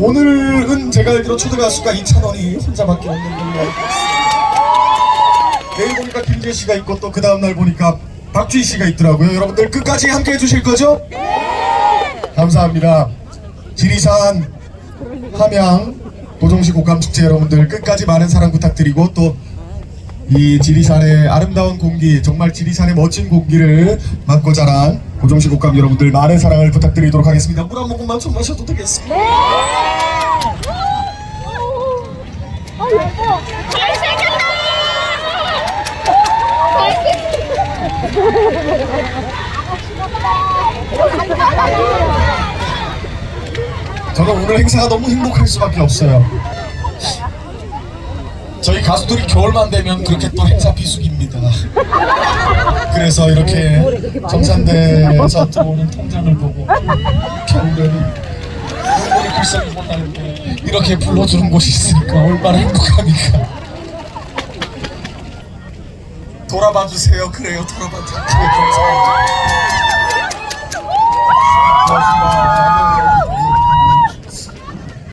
오늘은 제가 알기로 초대 가수가 이찬원이 혼자밖에 없는 걸로 알고 있습니다. 내일 보니까 김재 씨가 있고 또 그 다음날 보니까 박주희 씨가 있더라고요. 여러분들 끝까지 함께 해주실 거죠? 감사합니다. 지리산 함양 도정시 곡감축제 여러분들 끝까지 많은 사랑 부탁드리고 또 이 지리산의 아름다운 공기 정말 지리산의 멋진 공기를 맡고 자란 고정시 곡감 여러분들 많은 사랑을 부탁드리도록 하겠습니다. 물 한 모금만 좀 마셔도 되겠습니다. 저는 오늘 행사가 너무 행복할 수밖에 없어요. 저희 가수들이 겨울만 되면 그렇게 또 행사 비수기입니다. 그래서 이렇게 정산대에서 들어오는 통장을 보고 겨울에는 글썽이 못할 때 이렇게 불러주는 곳이 있으니까 얼마나 행복합니까? 돌아봐 주세요. 그래요. 돌아봐 주세요.